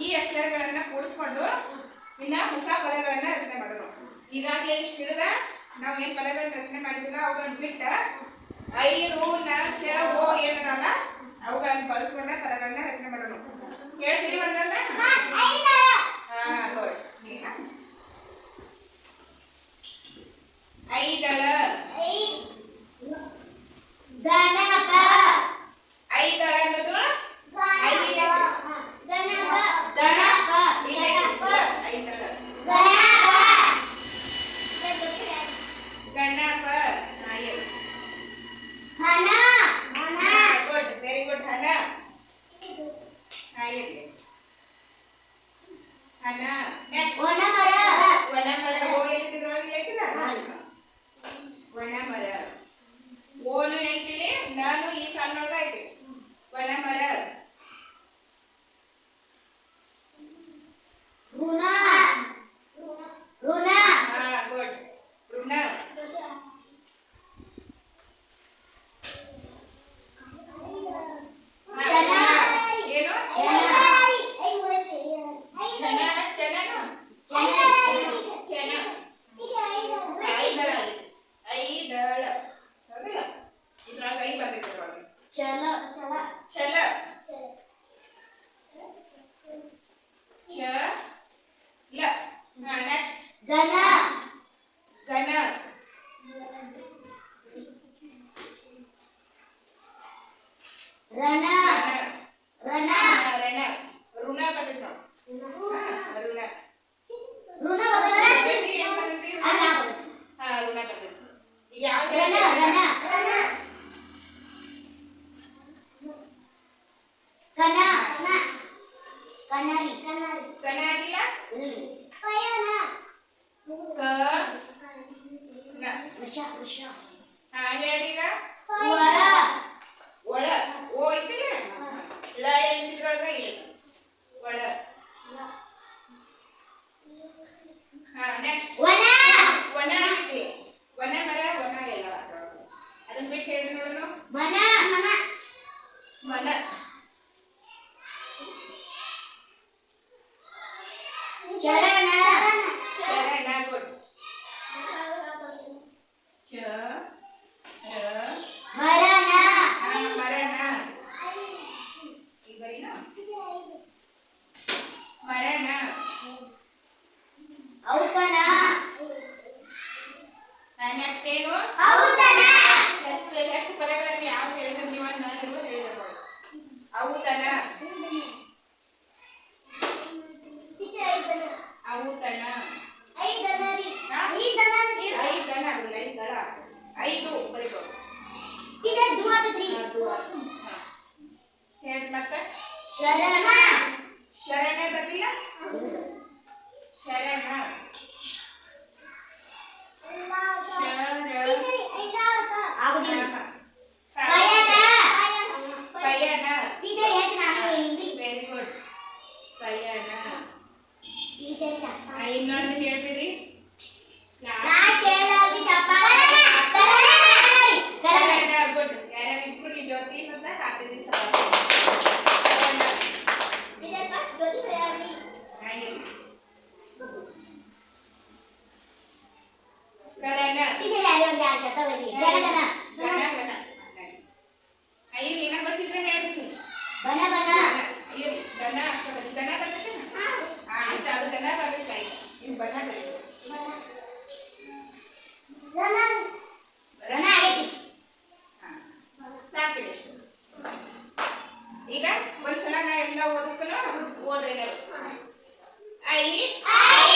ಈ ಅಕ್ಷರಗಳನ್ನ ಕೂಡಿಸ್ಕೊಂಡು ಇನ್ನ ಹೊಸ ಪದಗಳನ್ನ ರಚನೆ ಮಾಡೋಣ. ಈಗಾಗಲೇ ಇಷ್ಟು ಹಿಡಿದ ನಾವು ಏನ್ ಪದಗಳನ್ನ ರಚನೆ ಮಾಡಿದ್ದೀವಿ ಅವುಗಳನ್ನ ಬಿಟ್ಟ ಐ, ರು ಹಣ ನೆಕ್ಸ್ಟ್ ವನ ಮರ ಓ ಐತಿಲ್ಲ ವನ ಮರ ಓನು ಐತಿಲಿ ನಾನು ಈ ಸಾಲಿನೊಳಗೆ ಐತಿ. ಒಣ ಮರ ಚನನು ಚನ ಐದಳ ಐದಳ ಹೌದಲ್ಲ ಇದ್ರೊಳಗೆ ಐ ಬರ್ತೈತೆ ಇದ್ರೊಳಗೆ ಛಲ ಛ ಲ ಹಾ ನೆಕ್ಸ್ಟ್ ಗಣ ಗಣ ರಣ ರಣ ಕಣ ಆಗಿಲ್ಲ ಕ ಒಳ. ಓ ಐತಿಲ್ಲ ಳ ಎಲ್ಲಿದ್ರೊಳಗ ಇಲ್ಲ ಒಳ. ಹಾ ನೆಕ್ಸ್ಟ್ ವನ. ವನ ಐತಿ. ವನ ಮರ ವನ ಎಲ್ಲ. ಅದನ್ನ ಬಿಟ್ಟು ಹೇಳಿ ನೋಡೋಣ ಮನ ಮನ. ಮನ. ಔತಣ ನೆಕ್ಸ್ಟ್ ಏನು ಔತಣ ಹೆಚ್ಚು ಹೆಚ್ಚು ಪದಗಳನ್ನು ಯಾವ ಹೇಳಿದ್ರೆ? ನೀವು ನಾನು ಔತಣ ಔತಣ ಆಗುದಿಲ್ಲ ಐದಳ ಐದು ಅದು ಹಾ. ಹೇಳಿ ಮತ್ತೆ? ಶರಣ. ಶರಣ ಬರಲಿಲ್ಲ ಶರಣ ಶರ ಆಗುದಿಲ್ಲ ಹಾ. ಪಯಣ ಪಯಣ ಇದು ಹೆಚ್ಚು ನಾನು ಹಿಂದಿ ವೆರಿ ಗುಡ್ ಪಯಣ ಇದು ಆ, ಇನ್ನೊಂದು ಹೇಳ್ಬಿಡಿ ಅಲ್ಲಿ? ಒಂದು ಎರಡು ಬನ ಬನ. ರಣ ಈಗ ಒಂದ್ಸಲ ನಾ ಎಲ್ಲ ಓದಿಸ್ಕೊಂಡು ಓದ್ರಿ ಐ ಐ